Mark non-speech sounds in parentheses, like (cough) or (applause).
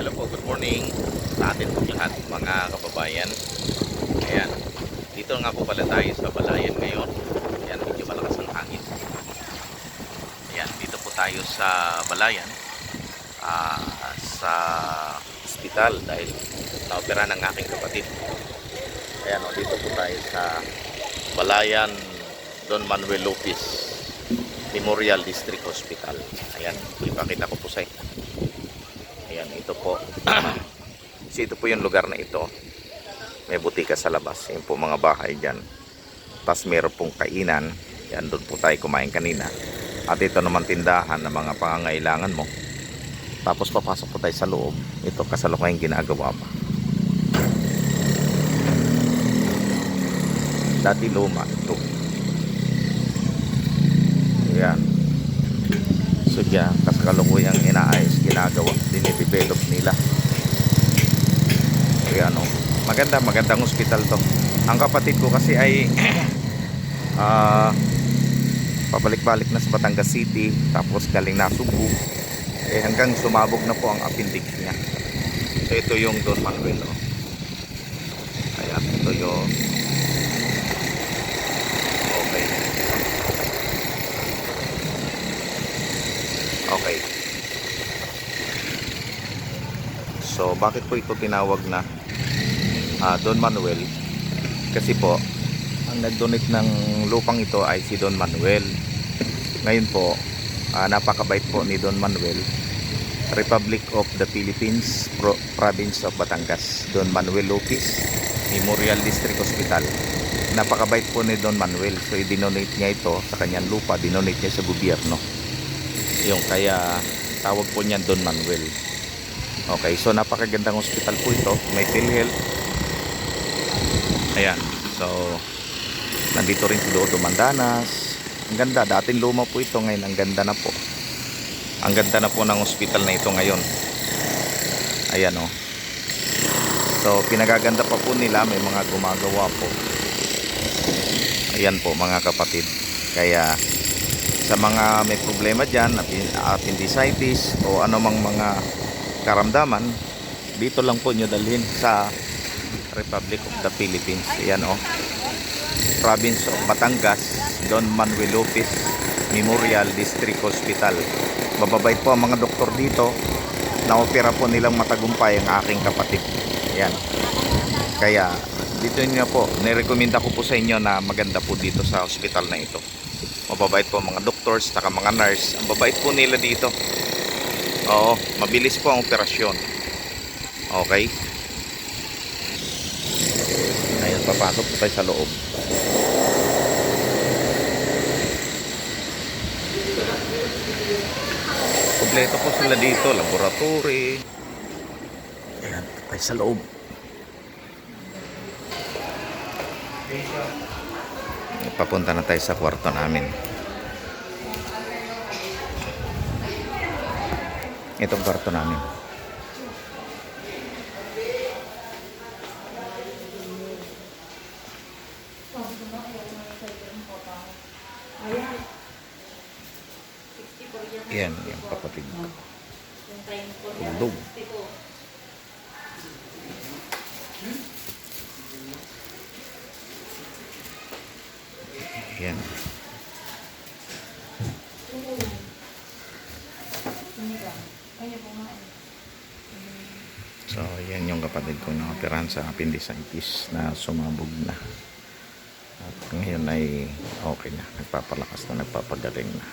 Hello po, good morning sa atin po lahat mga kababayan. Ayan, dito nga po pala tayo sa Balayan ngayon. Ayan, medyo malakas ang hangin. Ayan, dito po tayo sa Balayan. ah, sa ospital dahil naopera ng aking kapatid. Ayan, o, dito po tayo sa Balayan Don Manuel Lopez Memorial District Hospital. Ayan, ipakita ko po sa inyo. Ito po. (clears throat) Kasi ito po yung lugar na ito. May butika sa labas. Yan po mga bahay dyan. Tapos meron pong kainan. Yan, doon po tayo kumain kanina. At ito naman tindahan ng mga pangangailangan mo. Tapos papasok po tayo sa loob. Ito kasalukuyang ginagawa pa. Dati luma ito. Ayan. So diyan, kasalukuyang inaayos, ginagawa, dinidevelop nila. Ayan o. Maganda, magandang hospital to. Ang kapatid ko kasi ay (clears throat) ah pabalik-balik na sa Batangas City, tapos galing na Cebu. Eh hanggang sumabog na po ang appendix niya. So ito yung Don Manuel. Oh. Ayan, ito yung Okay. Okay. So, bakit po ito tinawag na ah, Don Manuel? Kasi po, ang nag-donate ng lupang ito ay si Don Manuel. Ngayon po, ah, napakabait po ni Don Manuel. Republic of the Philippines, Pro- Province of Batangas, Don Manuel Lopez, Memorial District Hospital. Napakabait po ni Don Manuel. So, i-donate niya ito sa kanyang lupa, dinonate niya sa gobyerno yung kaya tawag po niyan Don Manuel okay so napakagandang hospital po ito. May PhilHealth. Ayan so nandito rin si Dodo Mandanas. Ang ganda dating luma po ito ngayon. Ang ganda na po. Ang ganda na po ng hospital na ito ngayon. Ayan o so pinagaganda pa po nila. May mga gumagawa po. Ayan po mga kapatid. Kaya sa mga may problema dyan, appendicitis o anumang mga karamdaman, dito lang po nyo dalhin sa Republic of the Philippines. Yan o. Province of Batangas, Don Manuel Lopez Memorial District Hospital. Mababait po ang mga doktor dito. Na-opera po nilang matagumpay ang aking kapatid. Yan. Kaya dito nyo po, nirekomenda ko po sa inyo na maganda po dito sa hospital na ito mababait po mga doctors saka mga nurse ang babait po nila dito oo mabilis po ang operasyon. Okay. Ngayon papasok po tayo sa loob. Kompleto po sila dito laboratory. Ayan tayo sa loob. Papunta na tayo sa kwarto namin itong kwarto namin yan yung kapatid ko tulog yan So, yan yung kapatid ko na operahan sa appendicitis na sumabog na. At ngayon ay okay na. Nagpapalakas na, nagpapagaling na.